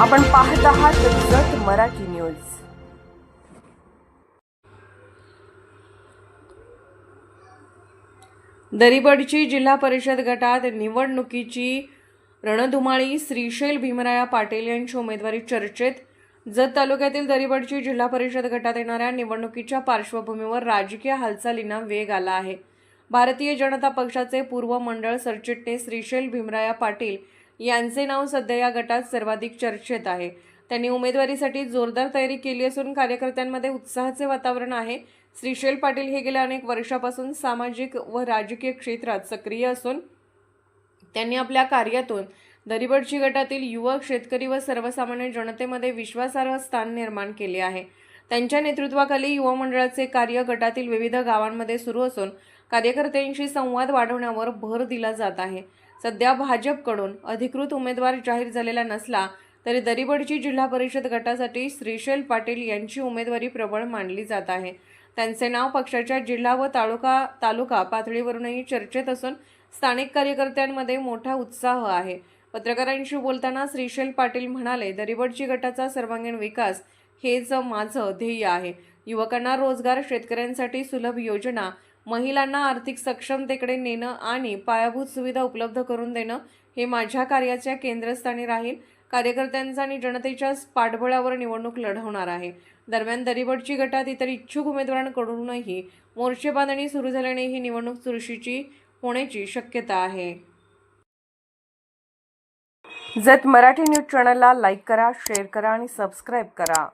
आपण पाहत आहात जत मराठी न्यूज. दरीबडची जिल्हा परिषद गटात निवडणुकीची रणधुमाळी श्रीशैल भीमराया पाटील यांची उमेदवारी चर्चेत. जत तालुक्यातील दरीबडची जिल्हा परिषद गटात येणाऱ्या निवडणुकीच्या पार्श्वभूमीवर राजकीय हालचालींना वेग आला आहे. भारतीय जनता पक्षाचे पूर्व मंडळ सरचिटणीस श्रीशैल भीमराया पाटील यांचे नाव सध्या या गटात सर्वाधिक चर्चेत आहे. त्यांनी उमेदवारीसाठी जोरदार तयारी केली असून कार्यकर्त्यांमध्ये उत्साहाचे वातावरण आहे. श्रीशैल पाटील हे गेल्या अनेक वर्षापासून सामाजिक व राजकीय क्षेत्रात सक्रिय असून त्यांनी आपल्या कार्यातून दरिबडची गटातील युवक शेतकरी व सर्वसामान्य जनतेमध्ये विश्वासार्ह स्थान निर्माण केले आहे. त्यांच्या नेतृत्वाखाली युवा मंडळाचे कार्य गटातील विविध गावांमध्ये सुरू असून कार्यकर्त्यांशी संवाद वाढवण्यावर भर दिला जात आहे. सध्या भाजपकडून अधिकृत उमेदवार जाहीर झालेला नसला तरी दरिबडची जिल्हा परिषद गटासाठी श्रीशैल पाटील यांची उमेदवारी प्रबळ मानली जात आहे. त्यांचे नाव पक्षाच्या जिल्हा व तालुका तालुका पातळीवरूनही चर्चेत असून स्थानिक कार्यकर्त्यांमध्ये मोठा उत्साह आहे. पत्रकारांशी बोलताना श्रीशैल पाटील म्हणाले दरिबडची गटाचा सर्वांगीण विकास हेच माझं ध्येय आहे. युवकांना रोजगार शेतकऱ्यांसाठी सुलभ योजना महिलांना आर्थिक सक्षमतेकडे नेणं आणि पायाभूत सुविधा उपलब्ध करून देणं हे माझ्या कार्याच्या केंद्रस्थानी राहील. कार्यकर्त्यांचा आणि जनतेच्या पाठबळावर निवडणूक लढवणार आहे. दरम्यान दरीबडची गटात इतर इच्छुक उमेदवारांकडूनही मोर्चे बांधणी सुरू झाल्याने ही निवडणूक चुरशीची होण्याची शक्यता आहे. जत मराठी न्यूज चॅनलला लाईक करा शेअर करा आणि सबस्क्राईब करा.